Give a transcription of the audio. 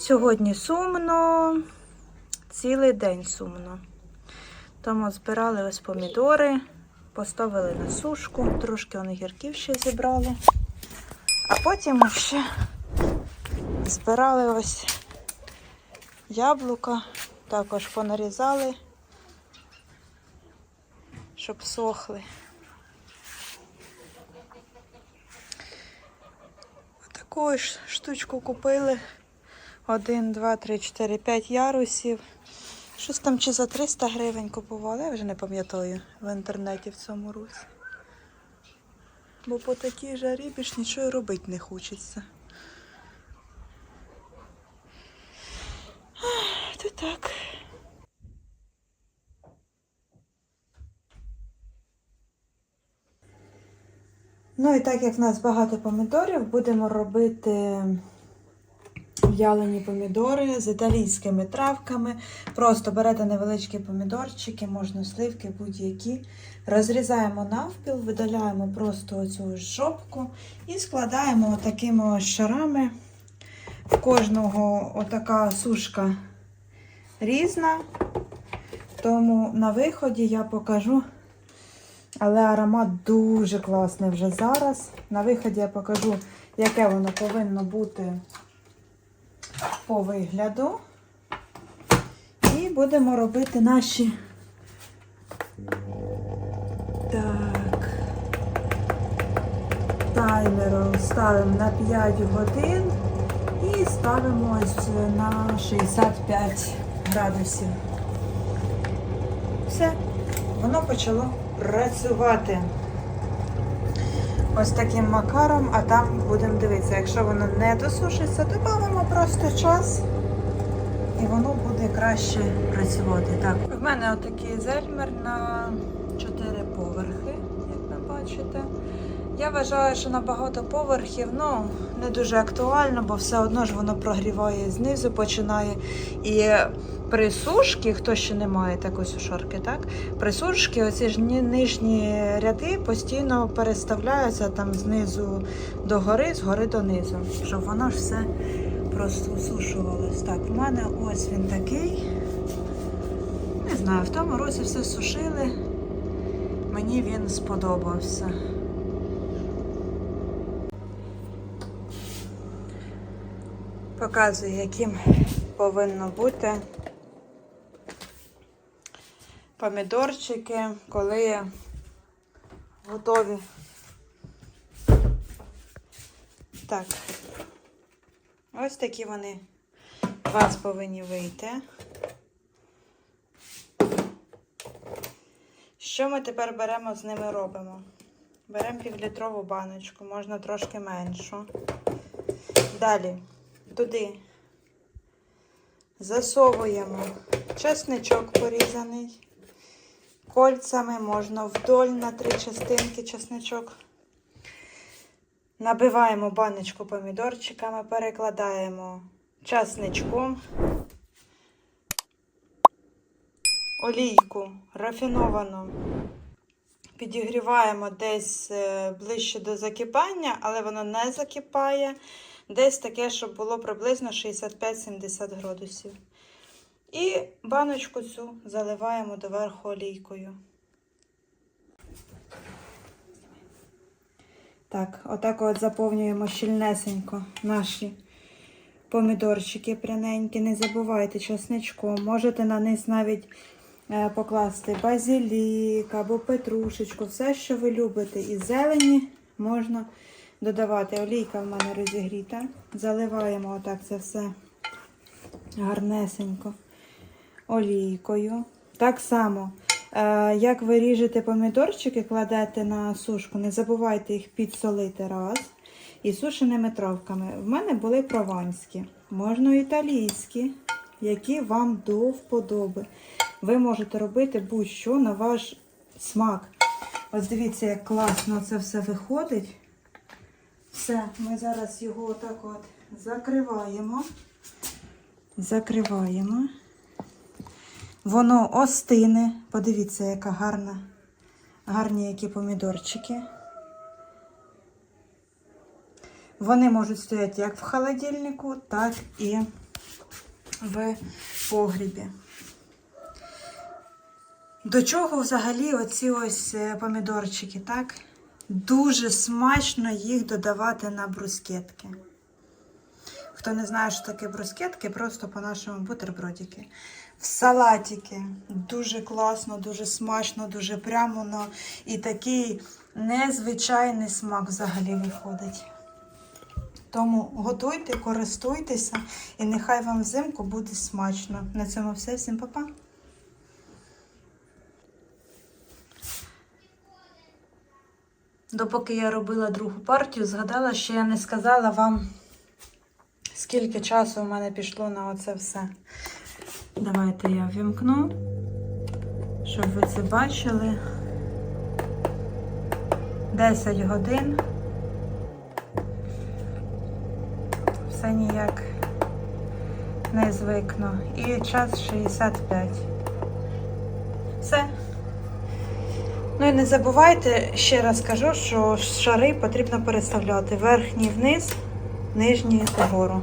Сьогодні сумно, цілий день сумно. Тому збирали ось помідори, поставили на сушку, трошки вони гірків ще зібрали. А потім ще збирали ось яблука, також понарізали, щоб сохли. Таку ж штучку купили. Один, два, три, чотири, п'ять ярусів. Щось там чи за 300 гривень купували, я вже не пам'ятаю в інтернеті в цьому році. Бо по такій жарі більш нічого робити не хочеться. То так. Ну і так як в нас багато помідорів, будемо робити в'ялені помідори з італійськими травками. Просто берете невеличкі помідорчики, можна сливки, будь-які. Розрізаємо навпіл, видаляємо просто оцю жопку і складаємо такими шарами. В кожного отака сушка різна. Тому на виході я покажу. Але аромат дуже класний вже зараз. На виході я покажу, яке воно повинно бути по вигляду. І будемо робити наші. Так. Таймер ставимо на 5 годин і ставимо ось на 65 градусів. Все, воно почало працювати. Ось таким макаром, а там будемо дивитися, якщо воно не досушиться, додамо просто час і воно буде краще працювати. Так, в мене отакий зельмер на 4 поверхи, як ви бачите. Я вважаю, що на багато поверхів ну, не дуже актуально, бо все одно ж воно прогріває знизу, починає. І при сушці, хто ще не має такої сушарки, так? При сушці оці ж нижні ряди постійно переставляються там знизу до гори, згори донизу, щоб воно ж все просто сушувалось. Так, в мене ось він такий. Не знаю, в тому році все сушили. Мені він сподобався. Показую, яким повинно бути помідорчики, коли готові. Так, ось такі вони у вас повинні вийти. Що ми тепер беремо з ними робимо? Беремо півлітрову баночку, можна трошки меншу. Далі туди засовуємо чесничок порізаний. Кольцями можна вдоль на три частинки чесничок. Набиваємо баночку помідорчиками, перекладаємо часничком, олійку рафіновану. Підігріваємо десь е, ближче до закипання, але воно не закипає. Десь таке, щоб було приблизно 65-70 градусів. І баночку цю заливаємо доверху олійкою. Так, отак от заповнюємо щільнесенько наші помідорчики пряненькі. Не забувайте чесничком. Можете на низ навіть е, покласти базилік або петрушечку, все, що ви любите. І зелені можна додавати. Олійка в мене розігріта. Заливаємо отак це все гарнесенько олійкою. Так само, е, як ви ріжете помідорчики, кладете на сушку, не забувайте їх підсолити раз. І сушеними травками. В мене були прованські, можна італійські, які вам до вподоби. Ви можете робити будь-що на ваш смак. Ось дивіться, як класно це все виходить. Все, ми зараз його отак от закриваємо. Закриваємо. Воно остине. Подивіться, яка гарна, гарні які помідорчики. Вони можуть стояти як в холодильнику, так і в погрібі. До чого взагалі оці ось е, помідорчики, так? Дуже смачно їх додавати на брускетки. Хто не знає, що таке брускетки, просто по-нашому бутербродики. В салатики. Дуже класно, дуже смачно, дуже прямо. І такий незвичайний смак взагалі виходить. Тому готуйте, користуйтеся, і нехай вам взимку буде смачно. На цьому все. Всім па-па! Допоки я робила другу партію, згадала, що я не сказала вам, скільки часу у мене пішло на оце все. Давайте я вімкну, щоб ви це бачили. 10 годин. Все ніяк не звикну. І час 65. Все. Не забувайте, ще раз кажу, що шари потрібно переставляти верхній вниз, нижній вгору.